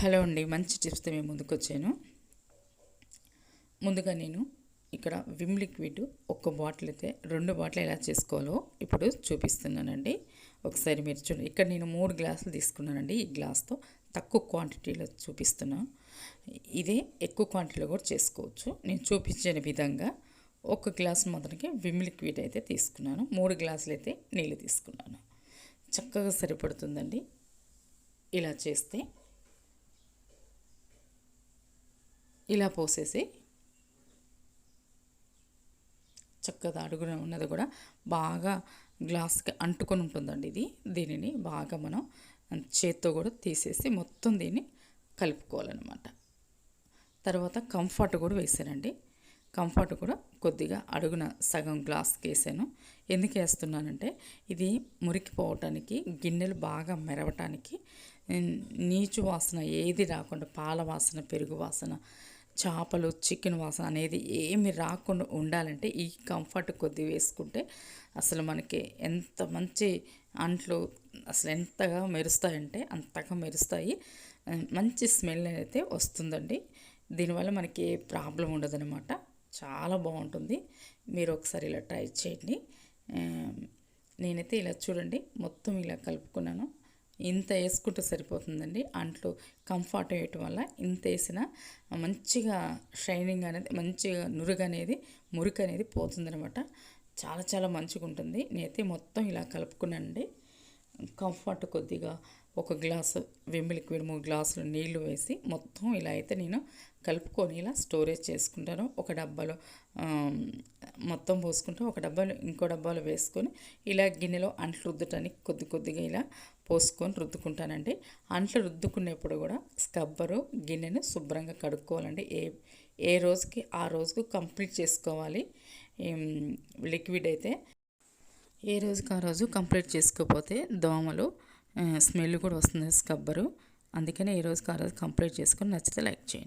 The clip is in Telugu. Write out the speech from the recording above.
హలో అండి మంచి టిప్స్తో మేము ముందుకు వచ్చాను ముందుగా నేను ఇక్కడ విమ్ లిక్విడ్ ఒక్క బాటిల్ అయితే రెండు బాటిల్ ఎలా చేసుకోవాలో ఇప్పుడు చూపిస్తున్నానండి. ఒకసారి మీరు చూడండి ఇక్కడ నేను మూడు గ్లాసులు తీసుకున్నానండి ఈ గ్లాస్తో. తక్కువ క్వాంటిటీలో చూపిస్తున్నా. ఇదే ఎక్కువ క్వాంటిటీలో కూడా చేసుకోవచ్చు. నేను చూపించిన విధంగా ఒక గ్లాస్ మాత్రమే విమ్ లిక్విడ్ అయితే తీసుకున్నాను. మూడు గ్లాసులు అయితే నీళ్ళు తీసుకున్నాను. చక్కగా సరిపడుతుందండి. ఇలా చేస్తే ఇలా పోసేసి చక్కగా అడుగున ఉన్నది కూడా బాగా గ్లాస్కి అంటుకొని ఉంటుందండి ఇది. దీనిని బాగా మనం చేత్తో కూడా తీసేసి మొత్తం దీన్ని కలుపుకోవాలన్నమాట. తర్వాత కంఫర్ట్ కూడా వేసానండి. కంఫర్ట్ కూడా కొద్దిగా అడుగున సగం గ్లాస్కి వేసాను. ఎందుకు వేస్తున్నానంటే ఇది మురికిపోవటానికి గిన్నెలు బాగా మెరవటానికి నీచు వాసన ఏది రాకుండా పాల వాసన పెరుగు వాసన చేపలు చికెన్ వాసన అనేది ఏమి రాకుండా ఉండాలంటే ఈ కంఫర్ట్ కొద్ది వేసుకుంటే అసలు మనకి ఎంత మంచి అంట్లు అసలు ఎంతగా మెరుస్తాయంటే అంతగా మెరుస్తాయి. మంచి స్మెల్ అయితే వస్తుందండి. దీనివల్ల మనకి ఏ ప్రాబ్లం ఉండదనమాట చాలా బాగుంటుంది. మీరు ఒకసారి ఇలా ట్రై చేయండి. నేనైతే ఇలా చూడండి. మొత్తం ఇలా కలుపుకున్నాను. ఇంత వేసుకుంటే సరిపోతుందండి. అంట్లో కంఫర్ట్ వేయటం వల్ల ఇంత వేసిన మంచిగా షైనింగ్ అనేది మంచిగా నురుగు అనేది మురికి అనేది పోతుందనమాట చాలా చాలా మంచిగా ఉంటుంది నేనైతే మొత్తం ఇలా కలుపుకున్నానండి. కంఫర్ట్ కొద్దిగా ఒక గ్లాసు విమ్ లిక్విడ్ మూడు గ్లాసులు నీళ్ళు వేసి మొత్తం ఇలా అయితే నేను కలుపుకొని ఇలా స్టోరేజ్ చేసుకుంటాను. ఒక డబ్బాలో మొత్తం పోసుకుంటూ ఒక డబ్బాలో ఇంకో డబ్బాలో వేసుకొని ఇలా గిన్నెలో అంట్లు రుద్దటానికి కొద్ది కొద్దిగా ఇలా పోసుకొని రుద్దుకుంటానండి. అంట్లు రుద్దుకునేప్పుడు కూడా స్కబ్బరు గిన్నెను శుభ్రంగా కడుక్కోవాలండి. ఏ ఏ రోజుకి ఆ రోజుకు కంప్లీట్ చేసుకోవాలి. లిక్విడ్ అయితే ఏ రోజుకి ఆ రోజు కంప్లీట్ చేసుకోకపోతే దోమలు స్మెల్ కూడా వస్తుంది స్కబ్బరు. అందుకనే ఈ రోజుకి ఆ రోజు కంప్లీట్ చేసుకొని నచ్చితే లైక్ చేయండి.